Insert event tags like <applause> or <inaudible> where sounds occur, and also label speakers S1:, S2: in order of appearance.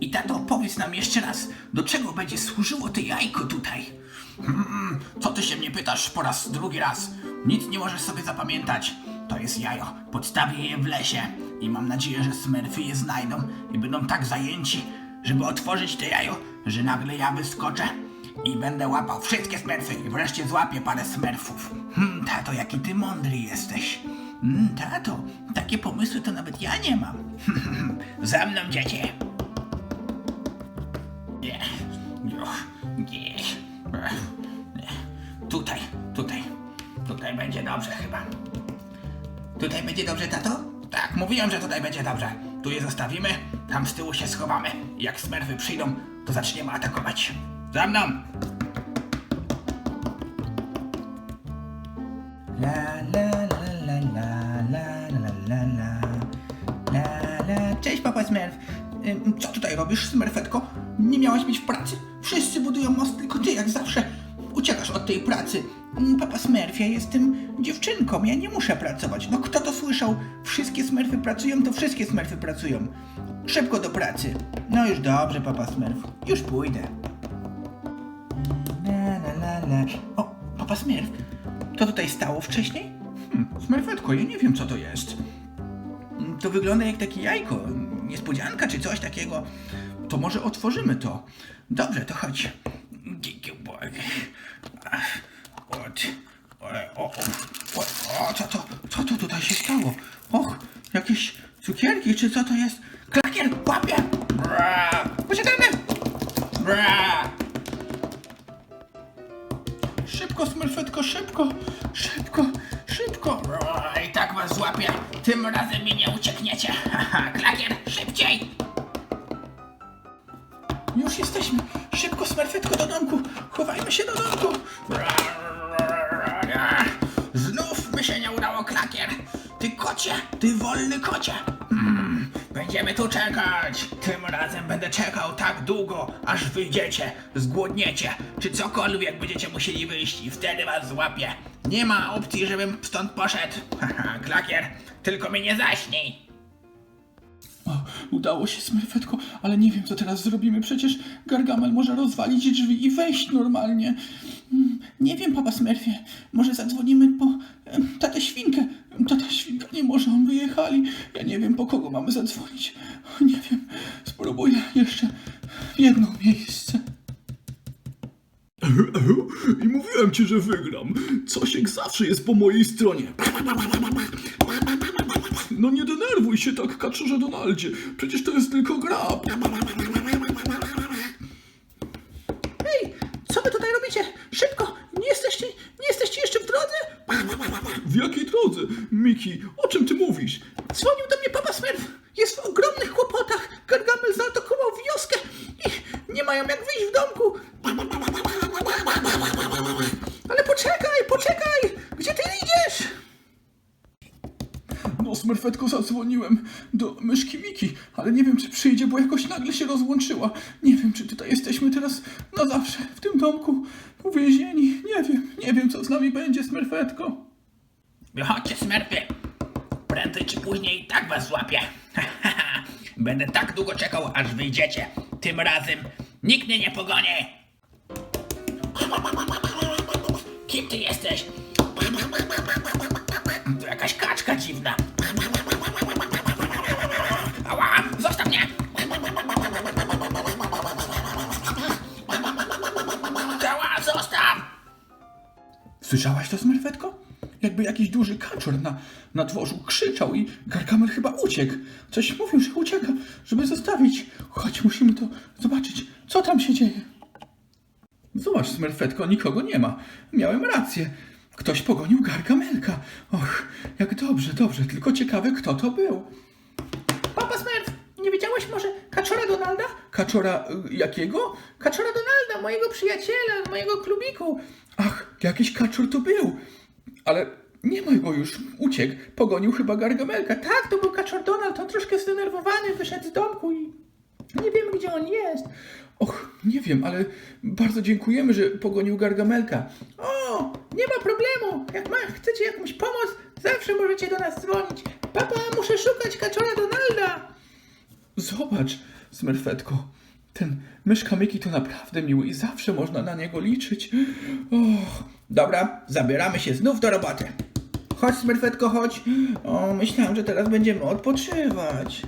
S1: I tato, powiedz nam jeszcze raz, do czego będzie służyło to jajko tutaj? Hmm, co ty się mnie pytasz po raz drugi raz? Nic nie możesz sobie zapamiętać. To jest jajo. Podstawię je w lesie i mam nadzieję, że smerfy je znajdą i będą tak zajęci, żeby otworzyć to jajo, że nagle ja wyskoczę i będę łapał wszystkie smerfy i wreszcie złapię parę smerfów. Hmm, tato, jaki ty mądry jesteś. Hmm, tato, takie pomysły to nawet ja nie mam. <laughs> Za mną, dziecię. Tutaj będzie dobrze chyba. Tutaj będzie dobrze, tato? Tak, mówiłem, że tutaj będzie dobrze. Tu je zostawimy, tam z tyłu się schowamy. Jak smerfy przyjdą, to zaczniemy atakować. Za mną! La la la la la la la la la la Cześć, papa Smurf. Co tutaj robisz, Smurfetko? Nie miałaś być w pracy? Wszyscy budują most, tylko ty jak zawsze uciekasz od tej pracy. Papa Smurf, ja jestem dziewczynką, ja nie muszę pracować. No kto to słyszał? Wszystkie Smurfy pracują, to wszystkie Smurfy pracują. Szybko do pracy. No już dobrze, papa Smurf. Już pójdę. O, papa Smurf, to tutaj stało wcześniej? Hmm, Smurfetko, ja nie wiem co to jest. To wygląda jak takie jajko, niespodzianka czy coś takiego. To może otworzymy to. Dobrze, to chodź. Dzięki Od, o, o, o, co to, co to tutaj się stało? Och, jakieś cukierki, czy co to jest? Klakier, łapie! Bra! Uciekamy! Bra! Szybko, Smurfetko, szybko, szybko, szybko. O, I tak was złapię. Tym razem mi nie uciekniecie. Klakier, szybciej. Już jesteśmy. Szybko, Smurfetko, do domku. Chowajmy się do domku. Klakier. Ty kocie, ty wolny kocie. Hmm, będziemy tu czekać. Tym razem będę czekał tak długo, aż wyjdziecie, zgłodniecie, czy cokolwiek będziecie musieli wyjść i wtedy was złapię. Nie ma opcji, żebym stąd poszedł. <laughs> Haha, Klakier, tylko mnie nie zaśnij.
S2: Udało się, Smurfetko, ale nie wiem, co teraz zrobimy. Przecież Gargamel może rozwalić drzwi i wejść normalnie. Mm, Nie wiem, papa Smurfie. Może zadzwonimy po tatę świnkę. Tata świnka nie może, on wyjechali. Ja nie wiem, po kogo mamy zadzwonić. Nie wiem. Spróbuję jeszcze jedno miejsce.
S3: I mówiłem ci, że wygram. Cosiek zawsze jest po mojej stronie. No nie denerwuj się tak, kaczorze Donaldzie. Przecież to jest tylko gra.
S1: Hej, co wy tutaj robicie? Szybko, nie jesteście, nie jesteście jeszcze w drodze?
S3: W jakiej drodze? Miki, o czym ty mówisz?
S1: Dzwonił do mnie papa Smurf. Jest w ogromnych kłopotach. Gargamel zaatakował wioskę i nie mają jak wyjść w domku. Ale poczekaj, poczekaj! Gdzie ty idziesz?
S2: Smurfetko, zadzwoniłem do myszki Miki, ale nie wiem, czy przyjdzie, bo jakoś nagle się rozłączyła. Nie wiem, czy tutaj jesteśmy teraz na zawsze w tym domku uwięzieni. Nie wiem, nie wiem, co z nami będzie, Smurfetko.
S1: Wychodźcie, smerfy. Prędzej czy później tak was złapię. <laughs> Będę tak długo czekał, aż wyjdziecie. Tym razem nikt mnie nie pogoni. Kim ty jesteś? To jakaś kaczka dziwna.
S2: Słyszałaś to, Smurfetko? Jakby jakiś duży kaczor na, na dworzu krzyczał i Gargamel chyba uciekł. Coś mówił, że ucieka, żeby zostawić. Chodź, musimy to zobaczyć, co tam się dzieje. Zobacz, Smurfetko, nikogo nie ma. Miałem rację. Ktoś pogonił Gargamelka. Och, jak dobrze, dobrze, tylko ciekawe, kto to był.
S1: Nie wiedziałeś może kaczora Donalda?
S2: Kaczora y, jakiego?
S1: Kaczora Donalda, mojego przyjaciela, mojego klubiku.
S2: Ach, jakiś kaczor to był. Ale nie ma go już. Uciekł. Pogonił chyba Gargamelka.
S1: Tak, to był kaczor Donald, on troszkę zdenerwowany, wyszedł z domku i nie wiemy gdzie on jest.
S2: Och, nie wiem, ale bardzo dziękujemy, że pogonił Gargamelka.
S1: O, nie ma problemu, jak ma, chcecie jakąś pomoc, zawsze możecie do nas dzwonić. Papa, muszę szukać kaczora Donalda.
S2: Zobacz, Smurfetko. Ten myszka Miki to naprawdę miły i zawsze można na niego liczyć. Och. Dobra, zabieramy się znów do roboty. Chodź, Smurfetko, chodź. O, myślałem, że teraz będziemy odpoczywać.